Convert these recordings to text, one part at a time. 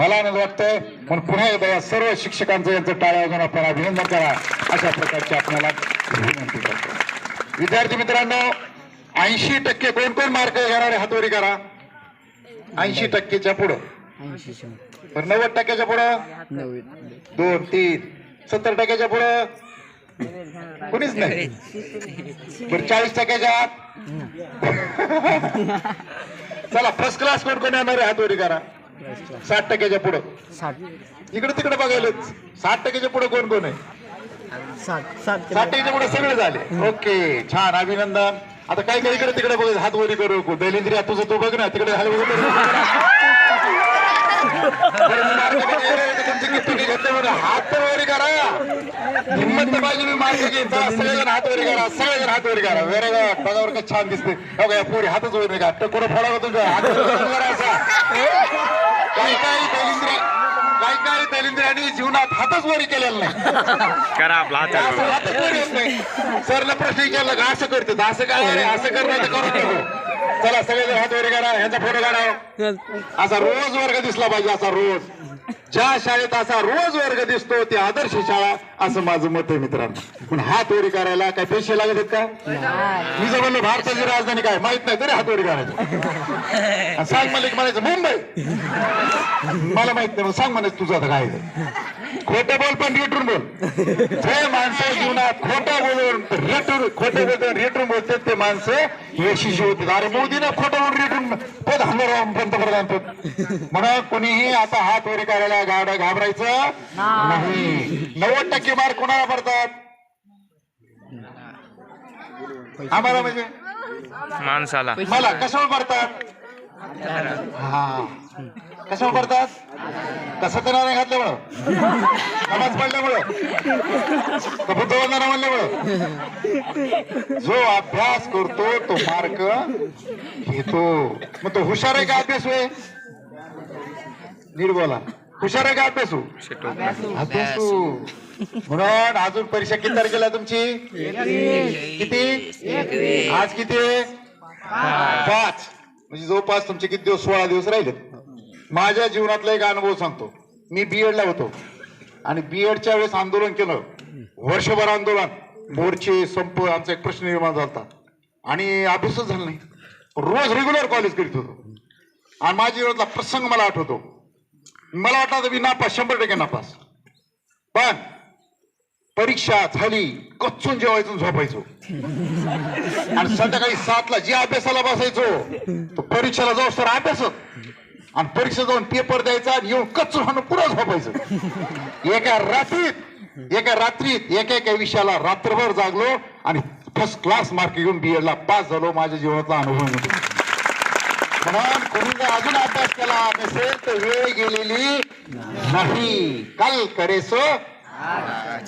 मला आनंद वाटतोय. पण पुन्हा एकदा या सर्व शिक्षकांचं यांचं टाळ्या वाजवून आपण अभिनंदन करा. अशा प्रकारची आपल्याला विनंती करतो. विद्यार्थी मित्रांनो ऐंशी टक्के कोण कोण मार्क घेणारे हातवरी करा. ऐंशी टक्केच्या पुढं. तर नव्वद टक्क्याच्या पुढं? दोन तीन. सत्तर टक्क्याच्या पुढं? कोणीच नाही. बरं चाळीस टक्क्याच्या आत? चला फर्स्ट क्लास कोण कोण येणार आहे? हातवरी करा. साठ टक्क्याच्या पुढं. इकडे तिकडे बघायलाच साठ टक्क्याच्या पुढे कोण कोण आहे? साठ टक्क्याच्या पुढे सगळे झाले. ओके छान. अभिनंदन. आता काय काय इकडे तिकडे बघ हात वरी करू नको. तुझं तू बघ ना. तिकडे बरं हात तर वरी करा. हिंमत तर पाहिजे मी घेईन सगळेजण हात वरी करा. सगळेजण हात वरी करा. वेरे बघावर का छान दिसते हो पोरी हातच वरी का टकोर फोडा तुमच्या हात वरी करा असा. काही काही दैलिंद्रिया काही काही दैलिंद्रियांनी जीवनात हातच वरी केलेला नाही. करा आपला हात चालू. असं हातच वर येत नाही. सरला प्रश्न विचारला का असं करते असं काय अरे असं कर नाही तर करून टाकू चला सगळे हात वर करा ह्याचा फोटो काढा. असा रोज वर्ग दिसला पाहिजे असा रोज. ज्या शाळेत असा रोज वर्ग दिसतो ती आदर्श शाळा असं माझं मत आहे मित्रांनो. पण हात वरी करायला काय पैसे लागत आहेत का? मी जर म्हणलो भारताची राजधानी काय? माहीत नाही तरी हात वरी करायचं. सांग मला म्हणायचं मुंबई. मला माहीत नाही सांग म्हणायचं तुझं आता काय. खोटं बोल पण रेटून बोल. जे माणसं जीवनात खोटं बोलून रेटून खोटं बोलतो रेटून बोलतात ते माणसं यशस्वी होतात. अरे मोदीनं खोटं बोलून रेटून पद हंगाराव पंतप्रधान पद म्हणून कोणीही आता हात वरी करायला गाड्या घाबरायचं नाही. नव्वद टक्के मार्क कोणाला पडतात? आम्हाला म्हणजे? माणसाला. मला कशावर पडतात? हा. कशावर पडतात? कसं तर नाही घातल्यामुळं नमाज पडल्यामुळं. का बुद्धवंदना म्हणल्यामुळं. जो अभ्यास करतो तो मार्क घेतो. मग तो हुशार आहे का अभ्यास होय नीट बोला. हुशार आहे का अभ्यासू? अभ्यासू. म्हणून अजून परीक्षा किती तारखेला तुमची? किती? आज किती आहे? पाच. म्हणजे जवळपास तुमचे किती दिवस सोळा दिवस राहिले माझ्या जीवनातला एक अनुभव सांगतो. मी बीएड ला होतो. आणि बीएडच्या वेळेस आंदोलन केलं. वर्षभर आंदोलन. मोर्चे संप आमचा एक प्रश्न निर्माण झाला. आणि अभ्यासच झाला नाही. रोज रेग्युलर कॉलेज करीत होतो. आणि माझ्या जीवनातला प्रसंग मला आठवतो. मला वाटलं मी नापास शंभर टक्के नापास. पण परीक्षा झाली कच्चून जेवायचो झोपायचो. आणि संध्याकाळी सातला जे अभ्यासाला बसायचो तो परीक्षेला जाऊ सर अभ्यास आणि परीक्षा जाऊन पेपर द्यायचा आणि येऊन कच्चून हाणून पुन्हा झोपायचं. एका रात्रीत एका रात्रीत एका एका विषयाला रात्रभर जागलो आणि फर्स्ट क्लास मार्क घेऊन बी ला पास झालो माझ्या जीवनातला अनुभव म्हणून कोणी जर अजून अभ्यास केला नसेल तर वेळ गेलेली नाही. काल करेसो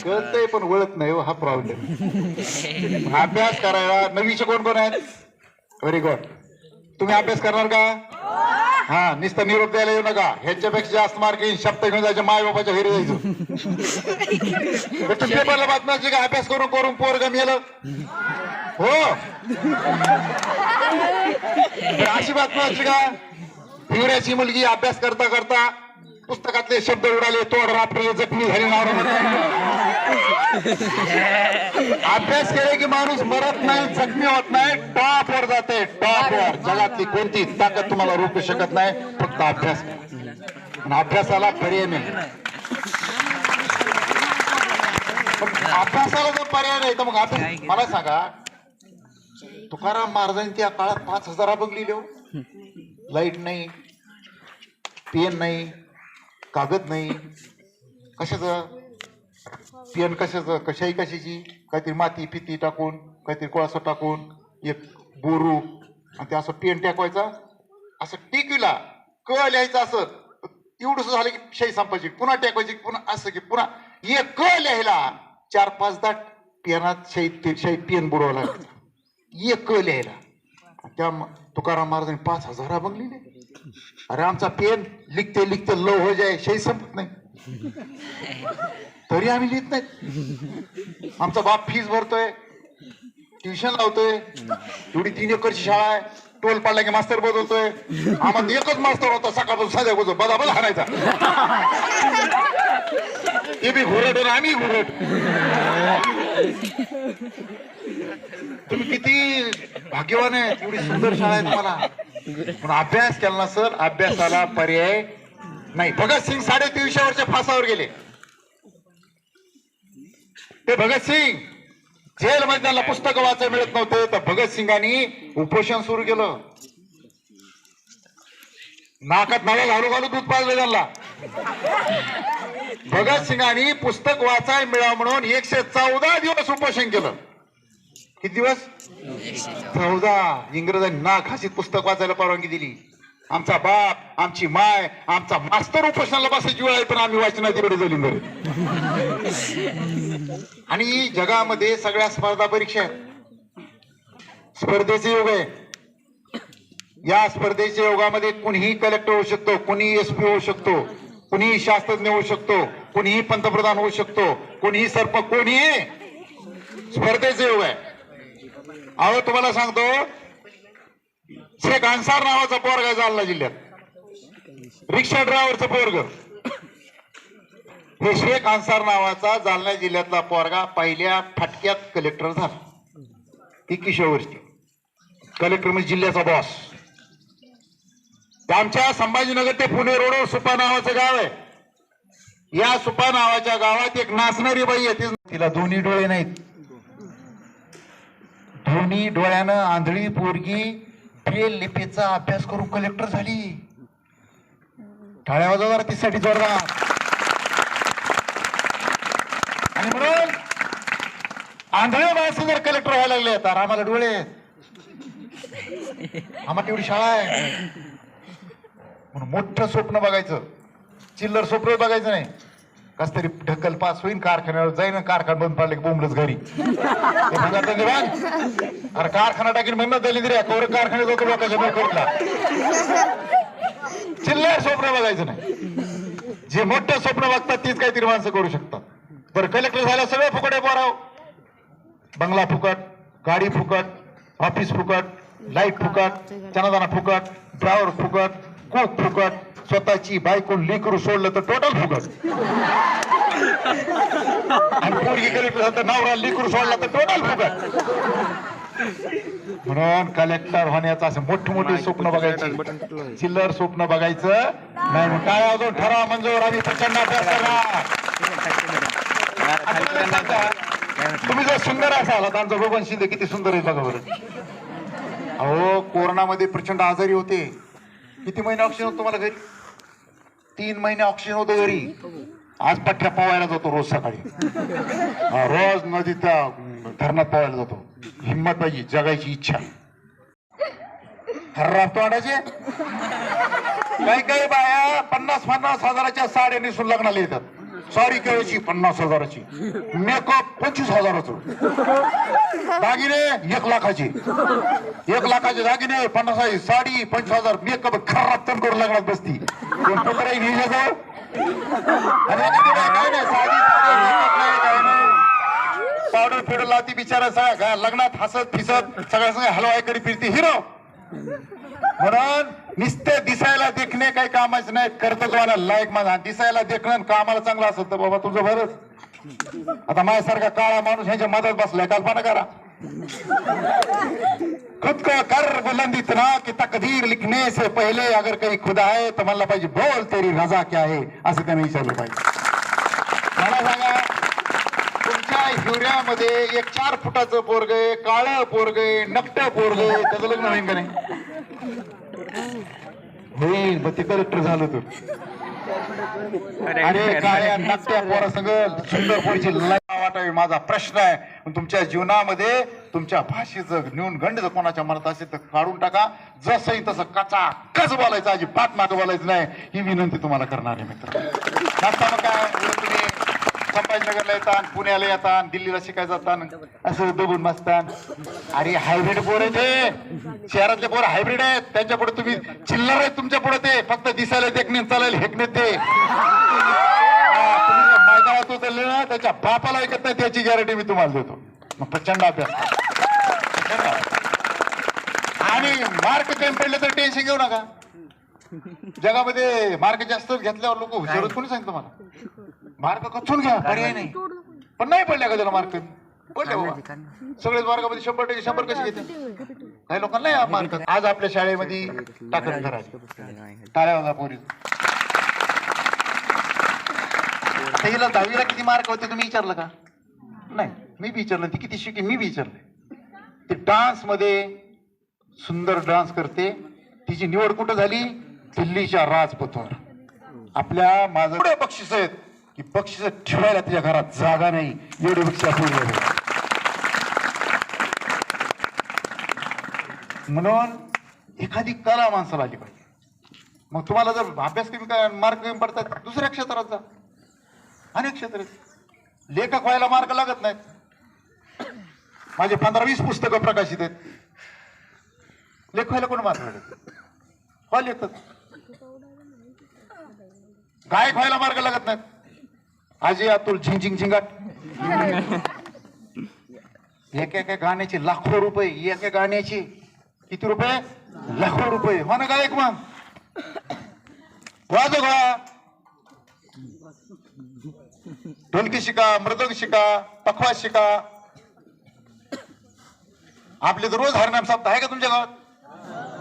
कळतंय पण वळत नाही हो, हा प्रॉब्लेम अभ्यास करायला नवीचे कोण कोण आहेत? व्हेरी गुड तुम्ही अभ्यास करणार का? हा नुसतं निरोप द्यायला येऊ नका. ह्याच्यापेक्षा जास्त मार्क येईल शब्द घेऊन जायचे माय बापाच्या घरी जायचं. तुम्ही पेपरला बातम्याचे का अभ्यास करून करून पोरग गेलं हो. अशी बातमी असली का? हिवऱ्याची मुलगी अभ्यास करता करता पुस्तकातले शब्द उडाले तोड रात्री जखमी झाली नावर अभ्यास केले की माणूस मरत नाही जखमी होत नाही टॉप वर जाते टॉप वर. जगातली कोणती ताकद तुम्हाला रोखू शकत नाही फक्त अभ्यास. अभ्यासाला पर्याय नाही. अभ्यासाला जर पर्याय नाही तर मग अभ्यास मला सांगा तुकाराम महाराजांनी त्या काळात पाच हजार लिहिले हो लाइट नाही पेन नाही कागद नाही कशाचं? पेन कशाचं कशाही कशाची काहीतरी माती फिती टाकून काहीतरी कोळसा टाकून एक बोरू आणि ते असं पेन टाकवायचा असं टिकविला क लिहायचं असं एवढंसं झालं की शाही संपायची पुन्हा टाकवायची पुन्हा असं की पुन्हा एक क लिहायला. चार पाच दा पेनात शाही शाही पेन बुडवावं लागतं. एक क लिहायला. त्या तुकाराम महाराजांनी पाच हजार अभंग लिहिले अरे आमचा पेन लिखते लिखते लव हो जाय शाही संपत नाही. तरी आम्ही लिहित नाही आमचा बाप फीस भरतोय ट्युशन लावतोय एवढी तीन एकरची शाळा आहे टोल पाडला की मास्तर बदलतोय आम्हाला एकच मास्तर होता सकाळपासून साध्या बोलतो बदा बदा हाणायचा. ते बी घुरट आणि आम्ही घुरट. तुम्ही किती भाग्यवान आहे एवढी सुंदर शाळा आहे तुम्हाला. पण अभ्यास केला ना सर अभ्यासाला पर्याय नाही. भगतसिंग साडेतीनशे वर्ष फासावर गेले. ते भगतसिंग जेलमध्ये त्यांना पुस्तकं वाचायला मिळत नव्हते तर भगतसिंगांनी उपोषण सुरू केलं. नाकात नळा घालू घालू दूध पाजलं त्यांना. भगतसिंगांनी पुस्तक वाचायला मिळावं म्हणून एकशे चौदा दिवस उपोषण केलं. किती दिवस? चौदा. इंग्रजांनी नाक खासीत पुस्तक वाचायला परवानगी दिली. आमचा बाप आमची माय आमचा मास्तर उपोषणाला बसायची वेळ आहे पण आम्ही वाचनाची वेळ झाली बरे आणि जगामध्ये सगळ्या स्पर्धा परीक्षा आहेत. स्पर्धेचे योग आहे या स्पर्धेच्या योगामध्ये कुणीही कलेक्टर होऊ शकतो कुणीही एसपी होऊ शकतो कुणीही शास्त्रज्ञ होऊ शकतो कुणीही पंतप्रधान होऊ शकतो कुणीही सरप कोणीही. स्पर्धेचे योग आहे अहो तुम्हाला सांगतो शेख अन्सार नावाचा पोरग आहे जालना जिल्ह्यात. रिक्षा ड्रायव्हरचं पोरग. हे शेख अन्सार नावाचा जालना जिल्ह्यातला पोरगा पहिल्या फटक्यात कलेक्टर झाला. ती किशोरची कलेक्टर म्हणजे जिल्ह्याचा बॉस आमच्या संभाजीनगर ते पुणे रोडवर सुपा नावाचं गाव आहे. या सुपा नावाच्या गावात एक नाचणारी बाई आहे. तिला दोन्ही डोळे नाहीत. दोन्ही डोळ्यानं आंधळी पोरगी ब्रेल लिपीचा अभ्यास करून कलेक्टर झाली. टाळ्या वाजवा तिसाठी जोरदार. आणि म्हणून आंधळे माणसं जर कलेक्टर व्हायला लागले तर आम्हाला डोळे. आम्हाला तेवढी शाळा आहे. म्हणून मोठं स्वप्न बघायचं. चिल्लर स्वप्न बघायचं नाही. कस तरी ढकल पास होईन कारखान्यावर जाईन कारखाना बंद पडले की बोंबलच घरी. अरे कारखाना टाकीन म्हणणं दिली तरी कवर कारखान्यात जातो लोकांच्या नोकरीला चिल्लर स्वप्न बघायचं नाही. जे मोठं स्वप्न बघतात तीच काहीतरी माणसं करू शकतात. बरं कलेक्टर झाला सगळं फुकट आहे पोराव. बंगला फुकट गाडी फुकट ऑफिस फुकट लाइट फुकट चनादाना फुकट ड्रायव्हर फुकट कोक फुकट स्वतःची बायकोन लेकरू सोडलं तर टोटल फुकट आणि पोरगी झालं तर नवरा लेकरू सोडला तर टोटल फुकट म्हणून कलेक्टर होण्याचं असं मोठे मोठे स्वप्न बघायचे. चिल्लर स्वप्न बघायचं. नाही मग काय अजून ठराव मंजूर आम्ही प्रचंड अभ्यास करणार तुम्ही जर सुंदर असाल आता आमचा शिंदे किती सुंदर आहे बघा बरं. अहो कोरोनामध्ये प्रचंड आजारी होते. किती महिने ऑक्सिजन होतं तुम्हाला घरी? तीन महिने ऑक्सिजन होतं घरी. आज पठ्ठ्या पोवायला जातो रोज सकाळी. रोज नदीत धरणात पोवायला जातो. हिंमत पाहिजे जगायची इच्छा. हर्राप आणायचे काही काही बाया पन्नास पन्नास हजाराच्या साड्या नेसून लग्नाला येतात. साडी केळीची पन्नास हजाराची. मेकअप पंचवीस हजाराचं. दागिने एक लाखाचे. एक लाखाचे दागिने पन्नास हजार साडी पंचवीस हजार मेकअप खराब तर करू लग्नात बसती. कोण पत्र जाऊ काय नाही साडी पावडर फिडर लावती बिचारा सगळ्या लग्नात हसत फिसत सगळ्या सगळ्या हलवाई करी फिरती. हिरो! म्हणून नुसते दिसायला देखणे काही कामाचं नाही कर्तव्याला लायक माझा. दिसायला देखणं आणि कामाला चांगलं असेल तर बाबा तुझं बरंच. आता माझ्यासारखा काळा माणूस ह्याच्या मदत बसलाय. कल्पना करा. खुद को कर बुलंद इतना कि तकदीर लिखने से पहले अगर कहीं खुदा है तो म्हणला पाहिजे बोल तेरी रजा क्या आहे असं त्याने विचारलं पाहिजे. मला सांगा तुमच्या हिवऱ्यामध्ये एक चार फुटाचं पोरग आहे काळं पोरग आहे नकट पोरग आहे त्याचं लग्न होईल का नाही? होईल मग ते कलेक्टर झालं तर अरे काय नाट्या पोरा संग सुंदर पोरीची लढा वाटावी माझा प्रश्न आहे. पण तुमच्या जीवनामध्ये तुमच्या भाषेचं न्यून जर कोणाच्या मनात असेल तर काढून टाका. जसंही तसं कचा कच बोलायचं अजी मागं बोलायचं नाही. ही विनंती तुम्हाला करणार आहे मित्र. काय? तुम्ही. संभाजीनगरला येतात पुण्याला येतात दिल्लीला शिकायला जातात असं दबून बसतात अरे हायब्रिड पोर आहे ते शहरातले पोर हायब्रिड आहेत. त्यांच्या पुढे तुम्ही चिल्लर आहेत तुमच्यापुढे ते. फक्त दिसायला देखणे चालेल हेकणे ते. हा, मैदानात उतरले ना त्याच्या बापाला ऐकत नाही त्याची गॅरंटी मी तुम्हाला देतो. मग प्रचंड अभ्यास. आणि मार्क कमी पडले तर टेन्शन घेऊ नका. जगामध्ये मार्क जास्त घेतल्यावर लोक हुशार कोणी सांगितलं मला? मार्क कचून घ्या. पर्याय नाही. पण नाही पडल्या का त्याला मार्क? पडले बाबा. सगळेच मार्गामध्ये शंभर टक्के शंभर कसे घेते काही लोकांना नाही मार्क. आज आपल्या शाळेमध्ये टाकत करायची टाळ्या वाजा पोरी. हिला दहावीला किती मार्क होते तुम्ही विचारलं का? नाही. मी विचारलं ती किती शिकली मी विचारलं. ती डान्समध्ये सुंदर डान्स करते. तिची निवड कुठं झाली? दिल्लीच्या राजपथावर. आपल्या माझं बक्षीस आहेत. की बक्षीस ठेवायला तिच्या घरात जागा नाही एवढी बक्षीस पूर्ण म्हणून एखादी कला माणसाला आली पाहिजे. मग तुम्हाला जर अभ्यास कमी काय मार्क कमी पडतात दुसऱ्या क्षेत्रात जा. अनेक क्षेत्र. आहेत लेखक व्हायला मार्क लागत नाहीत. माझे पंधरा वीस पुस्तकं प्रकाशित आहेत. लेख व्हायला कोण मार्क लागत? व्हा लेखक? गायक व्हायला मार्ग लागत नाहीत. आजी अतुल झिंग झिंग झिंगाट. एका एका गाण्याचे लाखो रुपये एका गाण्याचे किती रुपये? लाखो रुपये. हो ना गायक मग? वाजो गा ढोलकी शिका मृदंग शिका पखवाज शिका. आपले तर रोज हरनाम सप्ताह आहे का तुमच्या गावात?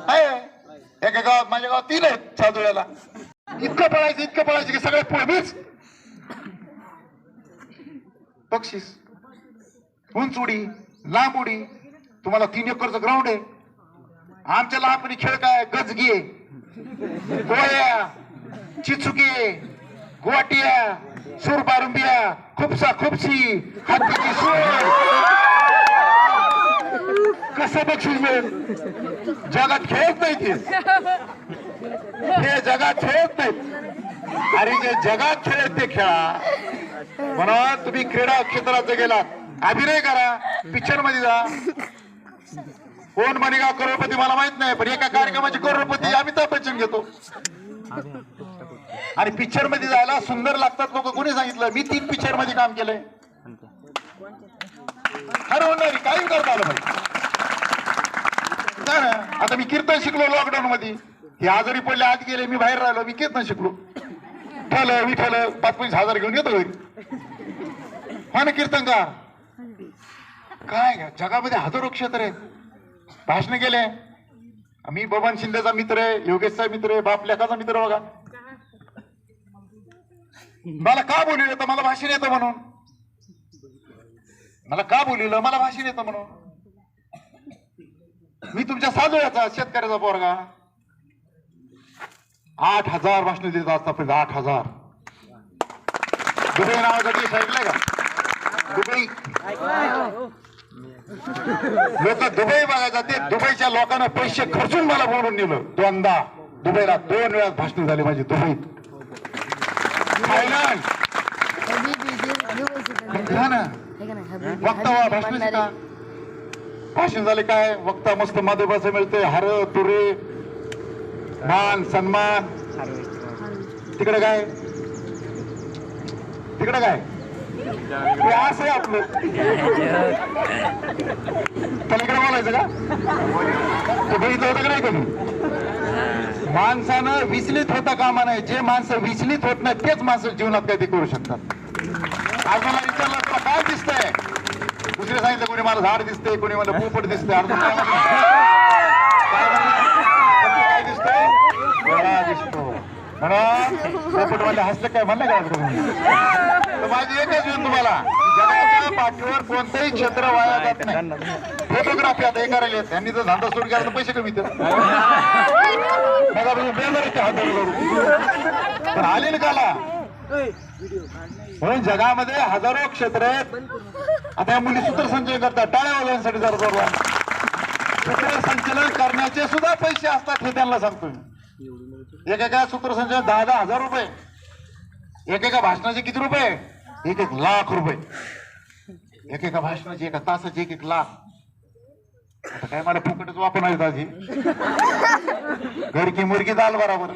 आहे. एका गावात माझ्या गावात तीन आहेत चादुळ्याला. इतकं पळायचं इतकं पळायचं की सगळे पुढेच बक्षीस उंच उडी लांब उडी तुम्हाला तीन एकरचं ग्राउंड आहे. आमच्या लहानपणी खेळ काय? गजगी गोळ्या चिचुके गोटिया सुरबारुंबिया खुपसा खुपसी हत्तीची सूर. कसं बक्षीस मिळेल? जगात खेळत नाही ते. हे जगात खेळत नाहीत. अरे जे जगात खेळत ते खेळा. म्हणा तुम्ही क्रीडा क्षेत्रात गेला अभिनय करा पिक्चरमध्ये जा. कोण बनेगा करोडपती मला माहीत नाही पण एका कार्यक्रमाची करोडपती अमिताभ बच्चन घेतो. आणि पिक्चरमध्ये जायला सुंदर लागतात लोक. कोणी सांगितलं? मी तीन पिक्चरमध्ये काम केलंय. ठरवणारी काही करता आलं पाहिजे ना आता मी कीर्तन शिकलो लॉकडाऊन मध्ये. हे आजारी पडले आज गेले मी बाहेर राहिलो मी कीर्तन शिकलो. विठ्ठल मी पाच पंचवीस हजार घेऊन येतो घरी. हा ना कीर्तनकार? काय जगामध्ये हजारो क्षेत्र आहेत. भाषण केले. मी बबन शिंदेचा मित्र आहे योगेशचा मित्र आहे बाप लेखाचा मित्र बघा. मला का बोलवलं तर मला भाषण येतं म्हणून. मला का बोलवलं मला भाषण येतं म्हणून. मी तुमच्या साजोळ्याचा शेतकऱ्याचा पोरगा. आठ हजार भाषण देत आतापर्यंत आठ हजार. दुबई नावाचा देश ऐकलाय का? दुबई. लोक दुबई बघायला जाते. दुबईच्या लोकांना पैसे खर्चून मला बोलून नेलं. दोनदा. दुबईला दोन वेळा भाषण झाली माझी दुबईत. थायलंड. वक्ता भाषण भाषण झाले काय? वक्ता मस्त माधुबाचं मिळते हर तुरे मान सन्मान. तिकडे काय? तिकडे काय? हे असं आहे आपलं. पलीकडे बोलायचं का? ते बघितलं होतं का नाही कधी माणसानं विचलित होता कामा नाही जे माणसं विचलित होत नाही तेच माणसं जीवनात काही करू शकतात. आज मला विचारलं काय दिसतंय? दुसरे सांगितलं कोणी मला झाड दिसतंय कोणी मला पोपट दिसतंय अर्जुन काय म्हणलं? काय म्हणलं? तुमचं काय दिसतंय डोळा दिसतो वाले हसले काय? म्हणलं काय माझी एकच येऊन तुम्हाला जगाच्या पाठीवर कोणतंही क्षेत्र वाया जात नाही फोटोग्राफी आता करायला येत. त्यांनी जर धंदा सुरू केला तर पैसे कमी तर आले ना काला? म्हणून जगामध्ये हजारो क्षेत्र आहेत. आता या मुली सूत्रसंचलन करतात. टाळ्या वाजवण्यासाठी जरा जोरला सूत्रसंचलन करण्याचे सुद्धा पैसे असतात हे त्यांना सांगतो मी. एकेका सूत्रसंचलन दहा दहा हजार रुपये. एकेका भाषणाचे किती रुपये? एक एक लाख रुपये. एकेका भाषणाचे एका तासाचे एक एक लाख. आता काय मला फुकटच वापर नाही ताजी घरी की मुर्गी दाल बरोबर.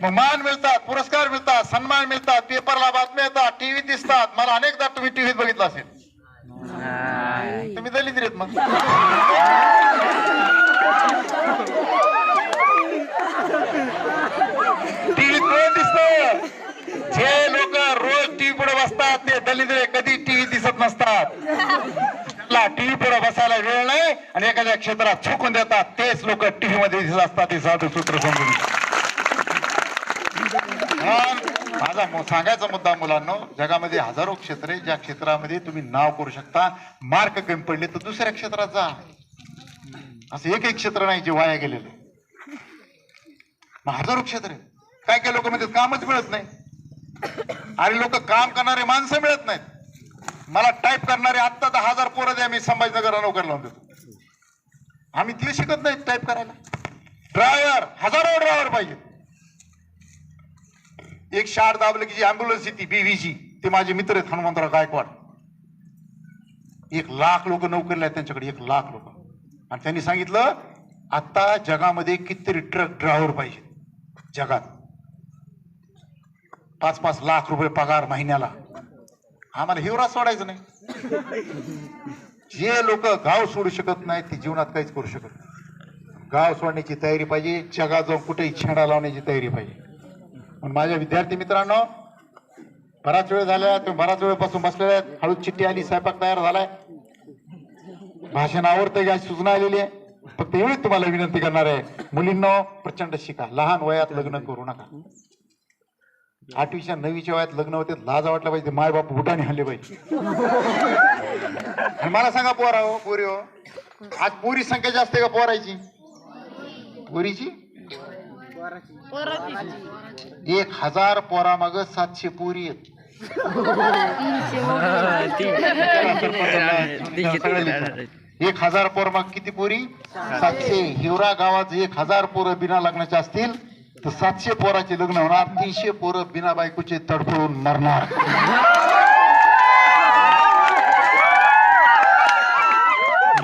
मग मान मिळतात पुरस्कार मिळतात सन्मान मिळतात पेपरला बातम्या येतात टीव्हीत दिसतात. मला अनेकदा तुम्ही टीव्हीत बघितलं असेल तुम्ही दलिंद्री आहेत मग टीव्हीत कोण दिसत जे लोक रोज टीव्ही पुढे बसतात ते दलिंद्र कधी टीव्ही दिसत नसतात टीव्ही पुढे बसायला वेळ नाही आणि एखाद्या क्षेत्रात चुकून देतात. तेच लोक टीव्ही मध्ये दिसत असतात ते साधू सूत्र समजून. माझा सांगायचा मुद्दा मुलांना जगामध्ये हजारो क्षेत्र ज्या क्षेत्रामध्ये तुम्ही नाव करू शकता. मार्क कमी पडले तर दुसऱ्या क्षेत्रात जा. असं एक एक क्षेत्र नाही जे वाया गेलेलं मग हजारो क्षेत्र काय काय लोक म्हणतात कामच मिळत नाही. आणि लोक काम करणारे माणसं मिळत नाहीत. मला टाईप करणारे आत्ता दहा हजार पोरं द्या मी संभाजीनगरला नोकर लावून देतो. आम्ही ते शिकत नाही टाईप करायला. ड्रायव्हर हजारो ड्रायव्हर पाहिजे. एक शार दाबलं की जी अँब्युलन्स येते बीव्हीची ते माझे मित्र आहेत हनुमंतराव गायकवाड. एक लाख लोक नोकरीला आहेत त्यांच्याकडे एक लाख लोक. आणि त्यांनी सांगितलं आता जगामध्ये कितीतरी ट्रक ड्रायव्हर पाहिजे. जगात. पाच पाच लाख रुपये पगार महिन्याला. आम्हाला हिवरा सोडायचं नाही. जे लोक गाव सोडू शकत नाही ते जीवनात काहीच करू शकत नाही गाव सोडण्याची तयारी पाहिजे जगात जाऊन कुठेही छेडा लावण्याची तयारी पाहिजे. पण माझ्या विद्यार्थी मित्रांनो बराच वेळ झाला तुम्ही बराच वेळपासून बसलेले आहेत. हळू चिठ्ठी आली स्वयंपाक तयार झालाय. भाषण आवडतं की अशी सूचना आलेली आहे. फक्त एवढीच तुम्हाला विनंती करणार आहे. मुलींनो प्रचंड शिका. लहान वयात लग्न करू नका. आठवीच्या नववीच्या वयात लग्न होते लाज वाटलं पाहिजे माय बाप बुटाने हल्ले पाहिजे. आणि मला सांगा पोरा हो पोरी हो आज पोरी संख्या जास्त आहे का पोरायची पोरीची? एक हजार पोरा माग सातशे पोरी आहेत. एक हजार पोर मग किती पोरी? सातशे. हिवरा गावात एक हजार पोरं बिना लग्नाचे असतील. तर सातशे पोराचे लग्न होणार तीनशे पोरं बिना बायकोचे तडफडून मरणार.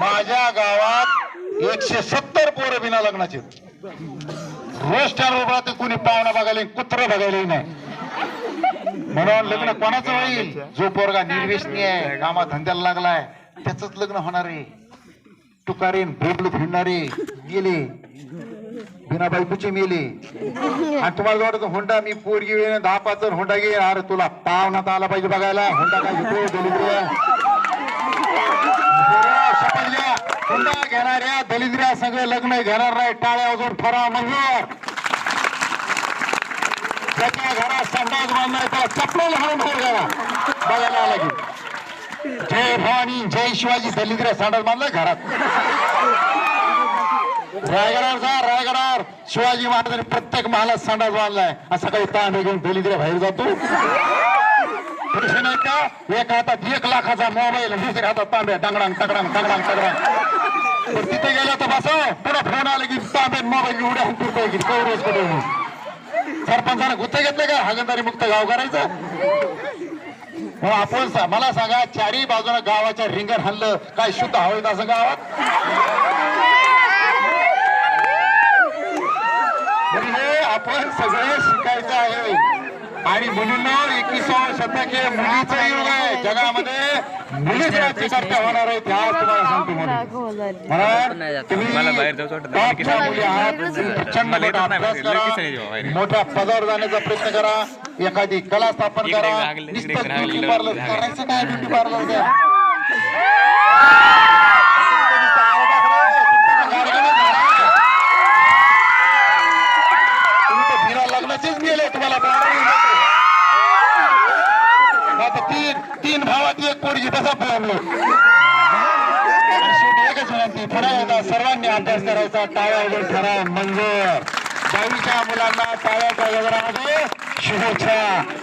माझ्या गावात एकशे सत्तर पोरं बिना लग्नाचे आहेत. रोज स्टँडवर राहते कुणी पाहुणा बघायला कुत्र बघायलाही नाही. म्हणून लग्न कोणाचं होईल? जो पोरगा निर्वेशनी आहे कामा धंद्याला लागलाय त्याच लग्न होणार आहे. तुकारीन बोबल फिरणारे गेले. बिनाबाई बायकोचे मेली. आणि तुम्हाला वाटत होंडा मी पोरगी वेळ दहा पाच जण होंडा घे अरे तुला पाहुणात आला पाहिजे बघायला. होंडा काय घेतो? दलिद्र्या होंडा घेणाऱ्या दलिद्र्या सगळे लग्न घेणार नाही. टाळ्या अजून फरा मंजूर त्याच्या घरात संडास बांधणार त्याला चपलेल म्हणून बाहेर बघायला आला की. जय भवानी जय शिवाजी दलिद्र्या संडास बांधलाय घरात. रायगडावर रायगडावर. शिवाजी महाराजांनी प्रत्येक महालात संडास बांधलाय. असा काही ताण घेऊन दलिद्र बाहेर जातो. नाही का? एका हातात एक लाखाचा मोबाईल दुसऱ्या हातात तांब्या टांगडांग तगडांग तगडांग तगडांग. तिथे गेला तर बस. पुन्हा फोन आले की तांबे मोबाईल उड्या फिरतोय की कवरेज कुठे सरपंचाने गुत्ते घेतले का? हागंदारी मुक्त गाव करायचं? हो आपण सा- मला सांगा चारही बाजूला गावाच्या रिंगण हल्लं काय शुद्ध हवेत असं गावात? म्हणजे आपण सगळे शिकायचं आहे. आणि मुलींना एकविसावं शतक हे मुलीचं युग आहे. जगामध्ये मुलीच राज्यकर्त्या होणार आहेत. ह्या तुम्हाला सांगतो म्हणून. मोठ्या पदावर जाण्याचा प्रयत्न करा. एखादी कला स्थापन करा. करायचं काय? ब्युटी पार्लर द्या तुम्ही तर बिना लग्नाचेच गेले तुम्हाला बोलावं नको. आता तीन तीन भावात एक एकच विनंती पुन्हा एकदा सर्वांनी अभ्यास करायचा टाळ्या वगैरे ठरा मंजूर दहावीच्या मुलांना टाळ्याच्या गजरामध्ये शुभेच्छा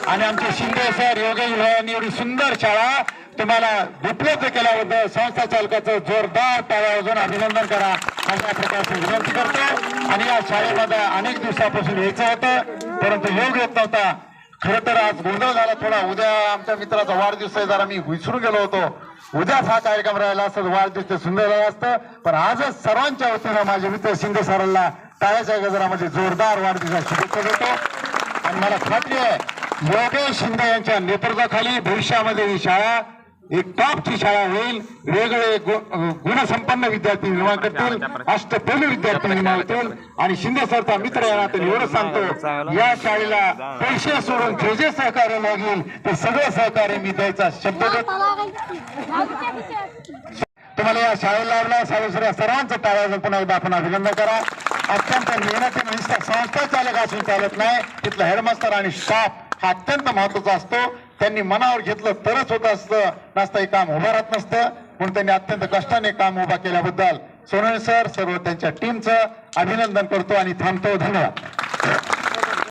आणि आमचे शिंदे सर योगेश भावांनी एवढी सुंदर शाळा तुम्हाला उपलब्ध केल्याबद्दल संस्था चालकाचं जोरदार टाळ्या वाजवून अभिनंदन करा अशा प्रकारची विनंती करतो आणि या शाळेमध्ये अनेक दिवसापासून यायचं होतं परंतु योग येत नव्हता खर तर आज गोंधळ झाला थोडा. उद्या आमच्या मित्राचा वाढदिवस आहे जरा मी विसरून गेलो होतो. उद्याच हा कार्यक्रम राहिला असत वाढदिवस ते सुंदर झाला असतं. पण आजच सर्वांच्या वतीनं माझे मित्र शिंदे सरांना टाळ्याच्या गजरामध्ये म्हणजे जोरदार वाढदिवसा शुभेच्छा देतो. आणि मला खात्री आहे योगेश शिंदे यांच्या नेतृत्वाखाली भविष्यामध्ये ही शाळा एक टॉपची शाळा होईल. वेगळे गुणसंपन्न विद्यार्थी निर्माण करतील. अष्टपैलू विद्यार्थी निर्माण होतील. आणि शिंदे सरचा मित्र या नात्याने एवढं सांगतो या शाळेला पैसे सोडून जे जे सहकार्य लागेल ते सगळं सहकार्य मी द्यायचा शब्द तुम्हाला या शाळेला लावला सावेसर सर्वांचं टाळ्याचं पुन्हा एकदा आपण अभिनंदन करा. अत्यंत मेहनती संस्था चालक असून चालत नाही. तिथलं हेडमास्टर आणि स्टाफ हा अत्यंत महत्त्वाचा असतो. त्यांनी मनावर घेतलं तरच होत असतं नसतं हे काम उभं राहत नसतं. म्हणून त्यांनी अत्यंत कष्टाने काम उभा केल्याबद्दल सोनवणे सर सर्व त्यांच्या टीमचं अभिनंदन करतो आणि थांबतो. धन्यवाद.